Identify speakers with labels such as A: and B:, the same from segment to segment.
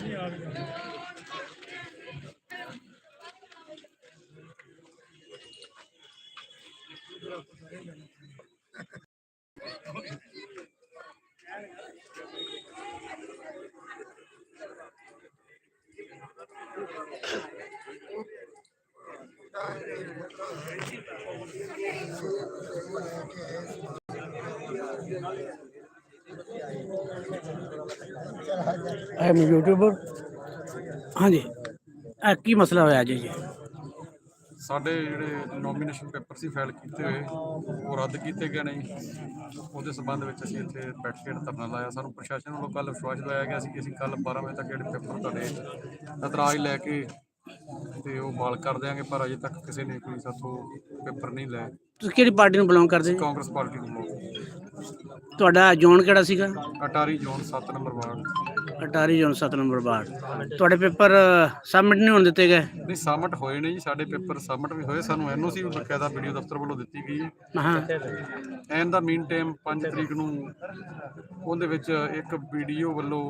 A: ਨਹੀਂ ਆ ਰਿਹਾ ਆਈ ਐਮ ਯੂਟਿਊਬਰ ਹਾਂਜੀ। ਇਹ ਕੀ ਮਸਲਾ ਹੋਇਆ ਜੀ ਜੀ?
B: ਸਾਡੇ ਜਿਹੜੇ ਨੋਮੀਨੇਸ਼ਨ ਪੇਪਰ ਸੀ ਫਾਈਲ ਕੀਤੇ ਹੋਏ, ਉਹ ਰੱਦ ਕੀਤੇ ਗਏ ਨੇ ਜੀ। ਉਹਦੇ ਸੰਬੰਧ ਵਿੱਚ ਅਸੀਂ ਇੱਥੇ ਬੈਠ ਕੇ ਧਰਨਾ ਲਾਇਆ। ਸਾਨੂੰ ਪ੍ਰਸ਼ਾਸਨ ਵੱਲੋਂ ਕੱਲ ਵਿਸ਼ਵਾਸ ਦਿਵਾਇਆ ਗਿਆ ਸੀ ਕਿ ਅਸੀਂ ਕੱਲ 12 ਵਜੇ ਤੱਕ ਜਿਹੜੇ ਪੇਪਰ ਤੁਹਾਡੇ ਇਤਰਾਜ਼ ਲੈ ਕੇ ਤੇ ਉਹ ਬਾਲ ਕਰ ਦਿਆਂਗੇ ਪਰ ਅਜੇ ਤੱਕ ਕਿਸੇ ਨੇ ਕੋਈ ਸਾਥੋਂ ਪੇਪਰ ਨਹੀਂ ਲਏ
A: ਤੁਸੀਂ ਕਿਹੜੀ ਪਾਰਟੀ ਨੂੰ ਬਿਲੋਂਗ ਕਰਦੇ? ਜੀ
B: ਕਾਂਗਰਸ ਪਾਰਟੀ ਨੂੰ
A: ਤੁਹਾਡਾ ਜ਼ੋਨ ਕਿਹੜਾ ਸੀਗਾ?
B: Attari zone 7 number ward.
A: Attari zone 7 number ਬਾਰ ਤੁਹਾਡੇ ਪੇਪਰ ਸਬਮਿਟ ਨਹੀਂ ਹੋਣ ਦਿੱਤੇ ਗਏ?
B: ਨਹੀਂ ਸਬਮਿਟ ਹੋਏ ਨੇ ਜੀ ਸਾਡੇ ਪੇਪਰ ਸਬਮਿਟ ਵੀ ਹੋਏ। ਸਾਨੂੰ ਐਨਓਸੀ ਵੀ ਬਕਾਇਦਾ ਵੀਡੀਓ ਦਫ਼ਤਰ ਵੱਲੋਂ ਦਿੱਤੀ ਗਈ ਹੈ।
A: ਹਾਂ।
B: ਐਨ ਦਾ ਮੀਨ ਟਾਈਮ 5 ਤਰੀਕ ਨੂੰ ਉਹਦੇ ਵਿੱਚ ਇੱਕ ਵੀਡੀਓ ਵੱਲੋਂ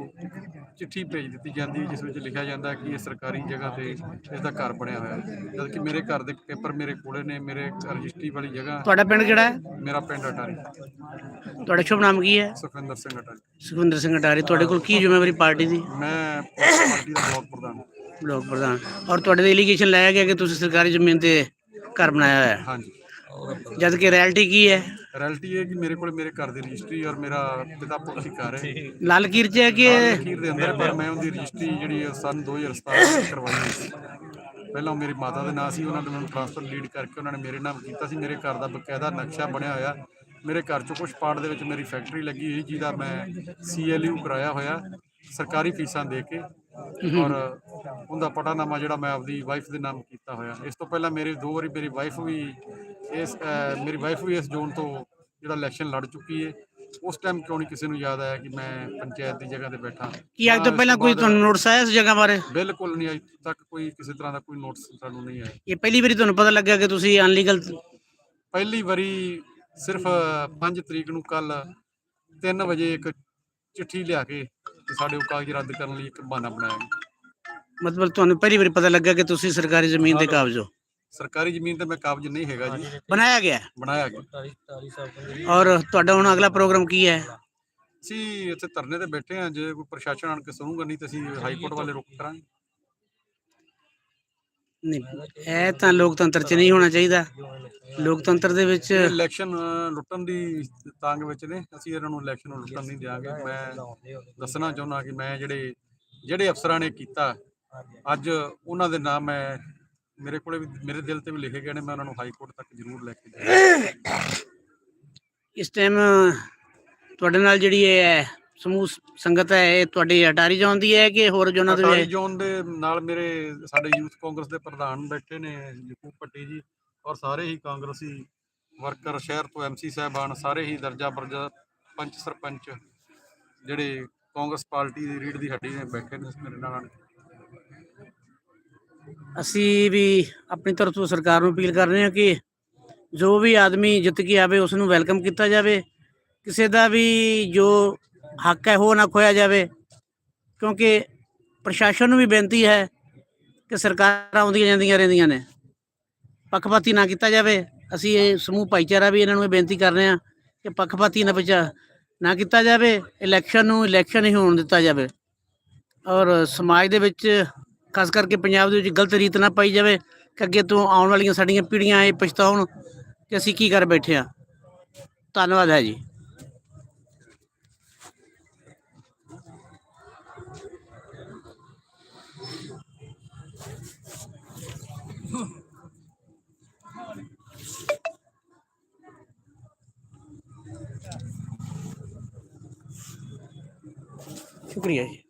B: ਚਿੱਠੀ ਭੇਜ ਦਿੱਤੀ ਜਾਂਦੀ ਹੈ ਜਿਸ ਵਿੱਚ ਲਿਖਿਆ ਜਾਂਦਾ ਹੈ ਕਿ ਇਹ ਸਰਕਾਰੀ ਜਗ੍ਹਾ ਤੇ ਇਸ ਦਾ ਘਰ ਬਣਿਆ ਹੋਇਆ ਹੈ। ਜਦ ਕਿ ਮੇਰੇ ਘਰ ਦੇ ਪੇਪਰ ਮੇਰੇ ਕੋਲੇ ਨੇ ਮੇਰੇ ਰਜਿਸਟਰੀ ਵਾਲੀ ਜਗ੍ਹਾ।
A: ਤੁਹਾਡਾ ਪਿੰਡ ਕਿਹੜਾ ਹੈ?
B: ਮੇਰਾ ਪਿੰਡ ਅਟਾਰੀ।
A: ਤੁਹਾਡਾ ਸ਼ੁਭ ਨਾਮ ਕੀ ਹੈ?
B: ਸੁਖਵਿੰਦਰ ਸਿੰਘ ਅਟਾਰੀ।
A: ਸੁਖਵਿੰਦਰ ਸਿੰਘ ਅਟਾਰੀ ਤੁਹਾਡੇ ਕੋਲ ਕੀ ਜ਼ਿੰਮੇਵਾਰੀ ਪਾਰਟੀ ਦੀ?
B: ਮੈਂ ਪਾਰਟੀ ਦਾ ਬਲਾਕ ਪ੍ਰਧਾਨ।
A: ਬਲਾਕ ਪ੍ਰਧਾਨ। ਔਰ ਤੁਹਾਡੇ ਤੇ ਐਲੀਗੇਸ਼ਨ ਲਾਇਆ ਗਿਆ ਕਿ ਤੁਸੀਂ ਸਰਕਾਰੀ ਜ਼ਮੀਨ ਤੇ ਘਰ ਬਣਾਇਆ ਹੋਇਆ? ਹੈ
B: ਹਾਂਜੀ।
A: ਜਦ ਕਿ ਰਿਐਲਿਟੀ ਕੀ ਹੈ?
B: ਰੈਲਿਟੀ ਇਹ ਕਿ ਮੇਰੇ ਕੋਲ ਮੇਰੇ ਘਰ ਦੀ ਰਜਿਸਟਰੀ ਔਰ ਮੇਰਾ ਪਿਤਾ ਪੁਰਖੀ ਘਰ ਹੈ।
A: ਲਾਲ ਕੀਰ ਚ ਹੈ ਕਿ
B: ਅਖੀਰ ਦੇ ਅੰਦਰ ਪਰ ਮੈਂ ਉਹਦੀ ਰਜਿਸਟਰੀ ਜਿਹੜੀ ਸੰਨ 2017 ਵਿੱਚ ਕਰਵਾਈ ਹੋਈ ਸੀ। ਪਹਿਲਾਂ ਉਹ ਮੇਰੀ ਮਾਤਾ ਦੇ ਨਾਂ ਸੀ ਉਹਨਾਂ ਨੇ ਮੈਨੂੰ ਟ੍ਰਾਂਸਫਰ ਲੀਡ ਕਰਕੇ ਉਹਨਾਂ ਨੇ ਮੇਰੇ ਨਾਮ ਕੀਤਾ ਸੀ। ਮੇਰੇ ਘਰ ਦਾ ਬਕਾਇਦਾ ਨਕਸ਼ਾ ਬਣਿਆ ਹੋਇਆ। ਮੇਰੇ ਘਰ ਚੋਂ ਕੁਝ ਪਾਰਟ ਦੇ ਵਿੱਚ ਮੇਰੀ ਫੈਕਟਰੀ ਲੱਗੀ ਹੋਈ ਜਿਹਦਾ ਮੈਂ ਸੀਐਲਯੂ ਕਰਾਇਆ ਹੋਇਆ। ਸਰਕਾਰੀ ਫੀਸਾਂ ਦੇ ਕੇ ਔਰ ਉਹਦਾ ਪਟਾਨਾਮਾ ਜਿਹੜਾ ਮੈਂ ਆਪਦੀ ਵਾਈਫ ਦੇ ਨਾਮ ਕੀਤਾ ਹੋਇਆ। ਇਸ ਤੋਂ ਪਹਿਲਾਂ ਮੇਰੇ ਦੋ ਵਾਰੀ ਮੇਰੀ ਵਾਈਫ ਵੀ ਇਸ ਮੇਰੀ ਵਾਈਫ ਵੀ ਇਸ ਜ਼ੋਨ ਤੋਂ ਜਿਹੜਾ ਇਲੈਕਸ਼ਨ ਲੜ ਚੁੱਕੀ ਹੈ ਉਸ ਟਾਈਮ ਕਿਉਂ ਨਹੀਂ ਕਿਸੇ ਨੂੰ ਯਾਦ ਆਇਆ ਕਿ ਮੈਂ ਪੰਚਾਇਤ ਦੀ ਜਗ੍ਹਾ ਤੇ ਬੈਠਾ?
A: ਕੀ ਅੱਜ ਤੋਂ ਪਹਿਲਾਂ ਕੋਈ ਤੁਹਾਨੂੰ ਨੋਟਿਸ ਆਇਆ ਇਸ ਜਗ੍ਹਾ ਬਾਰੇ?
B: ਬਿਲਕੁਲ ਨਹੀਂ ਅਜੇ ਤੱਕ ਕੋਈ ਕਿਸੇ ਤਰ੍ਹਾਂ ਦਾ ਕੋਈ ਨੋਟਿਸ ਸਾਨੂੰ ਨਹੀਂ ਆਇਆ।
A: ਇਹ ਪਹਿਲੀ ਵਾਰੀ ਤੁਹਾਨੂੰ ਪਤਾ ਲੱਗਾ ਕਿ ਤੁਸੀਂ ਅਨਲੀਗਲ
B: ਪਹਿਲੀ ਵਾਰੀ ਸਿਰਫ 5 ਤਰੀਕ ਨੂੰ ਕੱਲ 3 ਵਜੇ ਇੱਕ ਚਿੱਠੀ ਲਿਆ ਕੇ ਤੇ ਸਾਡੇ ਉਹ ਕਾਗਜ਼ ਰੱਦ ਕਰਨ ਲਈ ਇੱਕ ਬਹਾਨਾ ਬਣਾਇਆ ਗਿਆ।
A: ਮਤਲਬ ਤੁਹਾਨੂੰ ਪਹਿਲੀ ਵਾਰੀ ਪਤਾ ਲੱਗਾ ਕਿ ਤੁਸੀਂ ਸਰਕਾਰੀ ਜ਼ਮੀਨ ਤੇ ਕਾਬਜ਼ ਹੋ?
B: ਸਰਕਾਰੀ ਜ਼ਮੀਨ ਤੇ ਮੈਂ ਕਾਬਜ਼ ਨਹੀਂ ਹੈਗਾ ਜੀ।
A: ਬਣਾਇਆ ਗਿਆ ਹੈ।
B: ਬਣਾਇਆ ਗਿਆ।
A: ਔਰ ਤੁਹਾਡਾ ਹੁਣ ਅਗਲਾ ਪ੍ਰੋਗਰਾਮ ਕੀ ਹੈ?
B: ਅਸੀਂ ਇੱਥੇ ਧਰਨੇ ਤੇ ਬੈਠੇ ਹਾਂ ਜੇ ਕੋਈ ਪ੍ਰਸ਼ਾਸਨ ਆਣ ਕੇ ਸੁਣੂਗਾ ਨਹੀਂ ਤੇ ਅਸੀਂ ਹਾਈ ਕੋਰਟ ਵਾਲੇ ਰੁਕ ਕਰਾਂਗੇ।
A: ਨਹੀਂ ਇਹ ਤਾਂ ਲੋਕਤੰਤਰ 'ਚ ਨਹੀਂ ਹੋਣਾ ਚਾਹੀਦਾ। ਲੋਕਤੰਤਰ ਦੇ ਵਿੱਚ
B: ਇਲੈਕਸ਼ਨ ਲੁੱਟਣ ਦੀ ਤਾਂਗ ਵਿੱਚ ਨੇ। ਅਸੀਂ ਇਹਨਾਂ ਨੂੰ ਇਲੈਕਸ਼ਨ ਨੂੰ ਲੁੱਟਣ ਨਹੀਂ ਦਿਆਂਗੇ। ਮੈਂ ਦੱਸਣਾ ਚਾਹੁੰਦਾ ਕਿ ਮੈਂ ਜਿਹੜੇ ਜਿਹੜੇ ਅਫਸਰਾਂ ਨੇ ਕੀਤਾ ਅੱਜ ਉਹਨਾਂ ਦੇ ਨਾਮ ਮੈਂ ਮੇਰੇ ਕੋਲੇ ਵੀ ਮੇਰੇ ਦਿਲ ਤੇ ਵੀ ਲਿਖੇ ਗਏ ਨੇ। ਮੈਂ ਉਹਨਾਂ ਨੂੰ ਹਾਈ ਕੋਰਟ ਤੱਕ ਜ਼ਰੂਰ ਲੈ ਕੇ ਜਾਵਾਂਗਾ।
A: ਇਸ ਟਾਈਮ ਤੁਹਾਡੇ ਨਾਲ ਜਿਹੜੀ ਇਹ ਹੈ ਸਮੂਹ ਸੰਗਤ ਹੈ ਇਹ ਤੁਹਾਡੀ ਅਟਾਰੀ ਜਾਂਦੀ ਹੈ ਕਿ ਹੋਰ ਜੋਨਾਂ ਦੇ
B: ਅਟਾਰੀ? ਜ਼ੋਨ ਦੇ ਨਾਲ ਮੇਰੇ ਸਾਡੇ ਯੂਥ ਕਾਂਗਰਸ ਦੇ ਪ੍ਰਧਾਨ ਬੈਠੇ ਨੇ ਯਕੂਬ ਪੱਟੀ ਜੀ ਔਰ ਸਾਰੇ ਹੀ ਕਾਂਗਰਸੀ ਵਰਕਰ ਸ਼ਹਿਰ ਤੋਂ ਐਮਸੀ ਸਾਹਿਬਾਨ ਸਾਰੇ ਹੀ ਦਰਜਾ ਬਰਜਾ ਪੰਚ ਸਰਪੰਚ ਜਿਹੜੇ ਕਾਂਗਰਸ ਪਾਰਟੀ ਦੀ ਰੀੜ ਦੀ ਹੱਡੀ ਨੇ ਬੈਠੇ ਨੇ ਮੇਰੇ ਨਾਲ।
A: ਅਸੀਂ ਵੀ ਆਪਣੀ ਤਰਫ ਤੋਂ ਸਰਕਾਰ ਨੂੰ ਅਪੀਲ ਕਰ ਰਹੇ ਹਾਂ ਕਿ ਜੋ ਵੀ ਆਦਮੀ ਜਿੱਤ ਕੇ ਆਵੇ ਉਸ ਨੂੰ ਵੈਲਕਮ ਕੀਤਾ ਜਾਵੇ ਕਿਸੇ ਦਾ ਵੀ ਜੋ ਹੱਕ ਹੈ, ਉਹ ਨਾ ਖੋਇਆ ਜਾਵੇ। ਕਿਉਂਕਿ ਪ੍ਰਸ਼ਾਸਨ ਨੂੰ ਵੀ ਬੇਨਤੀ ਹੈ ਕਿ ਸਰਕਾਰਾਂ ਆਉਂਦੀਆਂ ਜਾਂਦੀਆਂ ਰਹਿੰਦੀਆਂ ਨੇ। ਪੱਖਪਾਤੀ ਨਾ ਕੀਤਾ ਜਾਵੇ। ਅਸੀਂ ਇਹ ਸਮੂਹ ਭਾਈਚਾਰਾ ਵੀ ਇਹਨਾਂ ਨੂੰ ਇਹ ਬੇਨਤੀ ਕਰ ਰਹੇ ਹਾਂ ਕਿ ਪੱਖਪਾਤੀ ਨਾ ਬਚਾ ਨਾ ਕੀਤਾ ਜਾਵੇ। ਇਲੈਕਸ਼ਨ ਨੂੰ ਇਲੈਕਸ਼ਨ ਹੀ ਹੋਣ ਦਿੱਤਾ ਜਾਵੇ। ਔਰ ਸਮਾਜ ਦੇ ਵਿੱਚ, ਖਾਸ ਕਰਕੇ ਪੰਜਾਬ ਦੇ ਵਿੱਚ ਗਲਤ ਰੀਤ ਨਾ ਪਾਈ ਜਾਵੇ ਕਿ ਅੱਗੇ ਤੋਂ ਆਉਣ ਵਾਲੀਆਂ ਸਾਡੀਆਂ ਪੀੜ੍ਹੀਆਂ ਇਹ ਪਛਤਾਉਣ ਕਿ ਅਸੀਂ ਕੀ ਕਰ ਬੈਠੇ ਹਾਂ। ਧੰਨਵਾਦ ਹੈ ਜੀ। ਸ਼ੁਕਰੀਆ ਜੀ